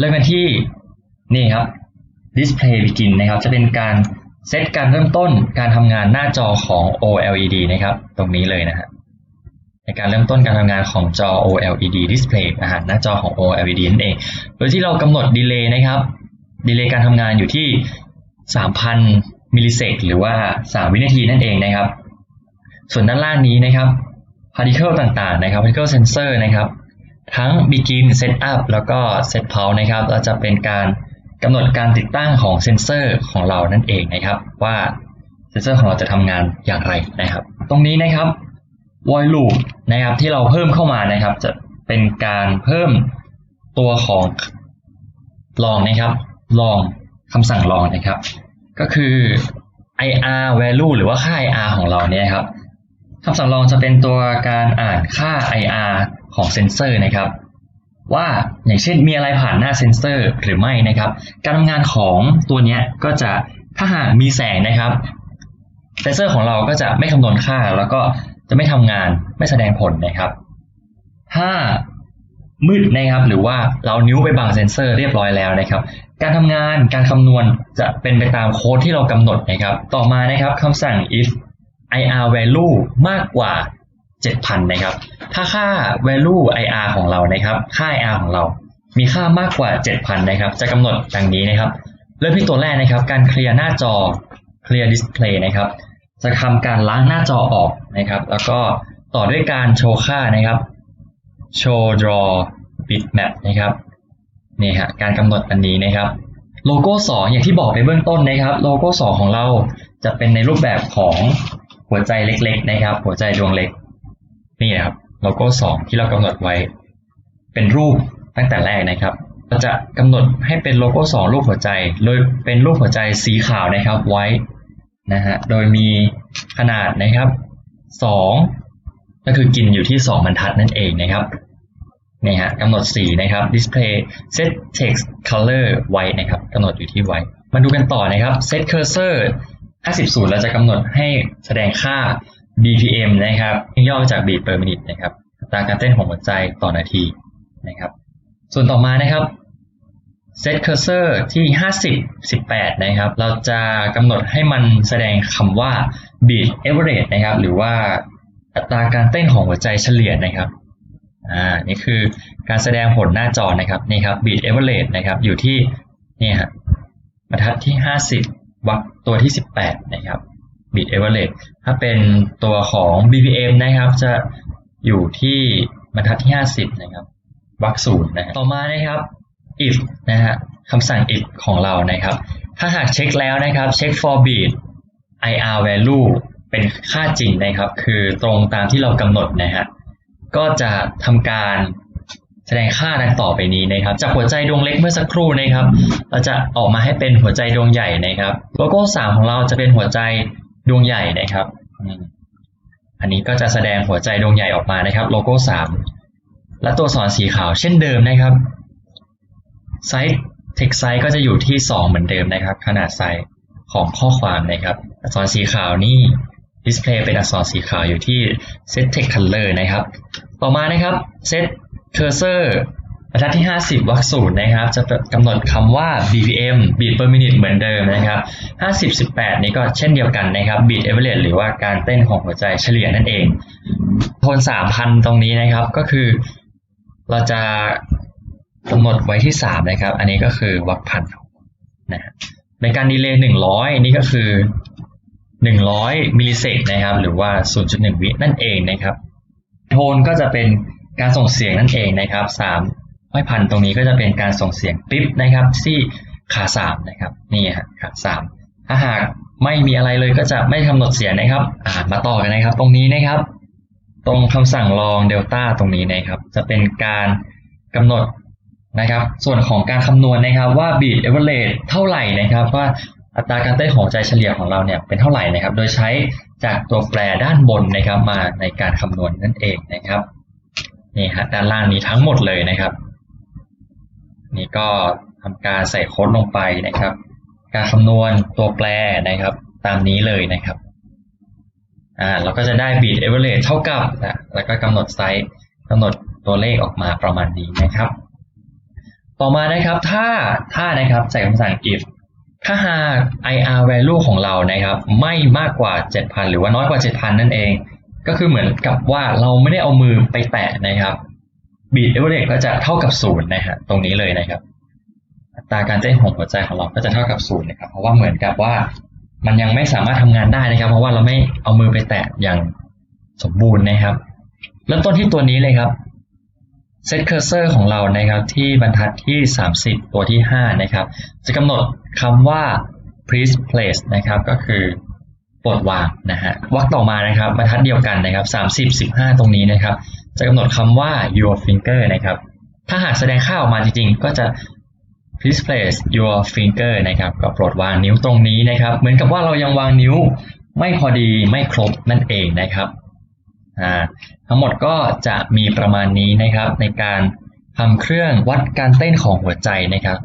เริ่มกันที่นี่ครับ Display Begin นะครับ จะเป็นการเซตการเริ่มต้นการทำงานหน้าจอของ OLED นะครับ ตรงนี้เลยนะฮะในการเริ่มต้นการทำงานของจอ OLED Display นะฮะหน้าจอของ OLED นั่นเอง โดยที่เรากำหนดดีเลย์นะครับดีเลย์การทำงานอยู่ที่ 3,000 มิลลิเซกหรือว่า 3 วินาทีนั่นเองนะครับ ส่วนด้านล่างนี้นะครับ particle ต่างๆนะครับ particle sensor นะครับ ทั้ง begin setup แล้วก็ set pulse นะครับเราจะเป็นการกำหนดการติดตั้งของเซนเซอร์ของเรานั่นเองนะครับ ว่าเซนเซอร์ของเราจะทำงานอย่างไรนะครับ ตรงนี้นะครับ void loop นะครับที่เราเพิ่มเข้ามานะครับ จะเป็นการเพิ่มตัวของลองนะครับลองคำสั่งลองนะครับ ก็คือ IR value หรือว่าค่า IR ของเราเนี่ยครับคำสั่งลองจะเป็นตัวการอ่านค่า IR ของเซนเซอร์นะครับ ว่าอย่างเช่นมีอะไรผ่านหน้าเซนเซอร์หรือไม่นะครับ การทำงานของตัวนี้ก็จะถ้าหากมีแสงนะครับเซนเซอร์ของเราก็จะไม่คำนวณค่าแล้วก็จะไม่ทำงานไม่แสดงผลนะครับ ถ้ามืดนะครับหรือว่าเรานิ้วไปบังเซนเซอร์เรียบร้อยแล้วนะครับ การทำงานการคำนวณจะเป็นไปตามโค้ดที่เรากำหนดนะครับ ต่อมานะครับคำสั่ง if IR value มากกว่า 7,000 นะครับ ถ้าค่า value IR ของเรานะครับ ค่า IR ของเรา มีค่ามากกว่า 7,000 นะครับ จะกำหนดดังนี้นะครับ เริ่มที่ตัวแรกนะครับ การเคลียร์หน้าจอ clear display นะครับ จะทำการล้างหน้าจอออกนะครับ แล้วก็ต่อด้วยการโชว์ค่านะครับ show draw bitmap นะครับนี่ฮะการกำหนดอันนี้นะครับ โลโก้ 2 อย่างที่บอกไปเบื้องต้นนะครับ โลโก้ 2 ของเราจะเป็นในรูปแบบของหัวใจเล็ก ๆ นะครับ หัวใจดวงเล็ก นี่นะครับโลโก้2ที่เรากำหนดไว้ เป็นรูปตั้งแต่แรกนะครับเราจะกำหนดให้เป็นโลโก้2รูปหัวใจ โดยเป็นรูปหัวใจสีขาวนะครับไว้นะฮะโดยมีขนาดนะครับ 2 ก็คือกินอยู่ที่ 2 บรรทัดนั่นเองนะครับนี่ฮะกำหนดสีนะครับ display set text color white นะครับกำหนดอยู่ที่ white มาดูกันต่อนะครับ set cursor 50สูตรเราจะกำหนดให้แสดงค่า BPM นะครับย่อมาจาก beat per minute นะครับอัตราการเต้นของหัวใจต่อนาทีนะครับ ส่วนต่อมานะครับ set cursor ที่ 50 18 นะครับ เราจะกำหนดให้มันแสดงคำว่า beat average นะครับ หรือว่าอัตราการเต้นของหัวใจเฉลี่ยนะครับ อ่า นี่คือการแสดงผลหน้าจอนะครับ นี่ครับ beat average นะครับ อยู่ที่ นี่ฮะบรรทัดที่ 50วรรคตัวที่ 18 นะครับ beat average ถ้าเป็นตัวของ BPM นะครับจะอยู่ที่บรรทัดที่ 50 นะครับวรรคศูนย์นะครับต่อมานะครับ if นะฮะคำสั่ง if ของเรานะครับ ถ้าหากเช็คแล้วนะครับเช็ค for beat IR value เป็นค่าจริงนะครับ คือตรงตามที่เรากำหนดนะฮะก็จะทำการแสดงค่าดังต่อไปนี้นะครับ จากหัวใจดวงเล็กเมื่อสักครู่นะครับ เราจะออกมาให้เป็นหัวใจดวงใหญ่นะครับ โลโก้สามของเราจะเป็นหัวใจ ดวงใหญ่นะครับ อันนี้ก็จะแสดงหัวใจดวงใหญ่ออกมานะครับ โลโก้สามและตัวสอนสีขาวเช่นเดิมนะครับไซส์เทคไซส์ก็จะอยู่ที่ 2 เหมือนเดิมนะครับ ขนาดไซส์ของข้อความนะครับ อักษรสีขาวนี่ดิสเพลย์เป็นอักษรสีขาวอยู่ที่ set text color นะครับ ต่อมานะครับ set cursor บรรทัดที่ 50วรรคศูนย์นะครับ จะกำหนดคำว่า BPM beat per minute เหมือนเดิมนะครับ50 18 นี้ก็เช่นเดียวกันนะครับ beat average หรือว่าการเต้นของหัวใจเฉลี่ยนั่นเอง โทน 3,000 ตรงนี้นะครับก็คือ เราจะกำหนดไว้ที่ 3 นะครับ อันนี้ก็คือวรรคพันนะในการดีเลย์100 นี่ก็คือ 100 มิลลิเซกนะครับ หรือว่า 0.1 วินั่นเองนะครับ โทนก็จะเป็นการส่งเสียงนั่นเองนะครับ3 ไม่พันตรงนี้ก็จะเป็นการส่งเสียงปิ๊บนะครับที่ขา3นะครับนี่ฮะขา3ถ้าหากไม่มีอะไรเลยก็จะไม่กำหนดเสียงนะครับอ่ามาต่อกันนะครับ ตรงนี้นะครับ ตรงคำสั่งลองเดลต้าตรงนี้นะครับ จะเป็นการกำหนดนะครับ ส่วนของการคำนวณนะครับว่า beat average เท่าไหร่นะครับ ว่าอัตราการเต้นของใจเฉลี่ยของเราเนี่ยเป็นเท่าไหร่นะครับ โดยใช้จากตัวแปรด้านบนนะครับมาในการคำนวณนั่นเองนะครับนี่ฮะด้านล่างนี้ทั้งหมดเลยนะครับ นี่ก็ทำการใส่โค้ดลงไปนะครับ การคำนวณตัวแปรนะครับ ตามนี้เลยนะครับอ่าเราก็จะได้ beat average เท่ากับนะแล้วก็กำหนดไซส์กำหนดตัวเลขออกมาประมาณนี้นะครับ ต่อมานะครับถ้าถ้านะครับใส่คำสั่ง if ถ้าหาก IR value ของเรานะครับ ไม่มากกว่า 7,000 หรือว่าน้อยกว่า 7,000 นั่นเอง ก็คือเหมือนกับว่าเราไม่ได้เอามือไปแตะนะครับ beat average ก็จะเท่ากับศูนย์นะฮะตรงนี้เลยนะครับอัตราการเต้นของหัวใจของเราก็จะเท่ากับศูนย์นะครับเพราะว่าเหมือนกับว่ามันยังไม่สามารถทำงานได้นะครับ เพราะว่าเราไม่เอามือไปแตะอย่างสมบูรณ์นะครับเริ่มต้นที่ตัวนี้เลยครับ Set Cursor ของเรานะครับที่บรรทัดที่ 30 ตัวที่ 5 นะครับ จะกำหนดคำว่า please place นะครับ ก็คือโปรดวางนะฮะวรรคต่อมานะครับบรรทัดเดียวกันนะครับ 30 15 ตรงนี้นะครับ จะกำหนดคำว่า your finger นะครับ ถ้าหากแสดงค่าออกมาจริงๆ ก็จะ please place your finger นะครับ ก็โปรดวางนิ้วตรงนี้นะครับ เหมือนกับว่าเรายังวางนิ้วไม่พอดีไม่ครบนั่นเองนะครับ ทั้งหมดก็จะมีประมาณนี้นะครับในการทำเครื่องวัดการเต้นของหัวใจนะครับ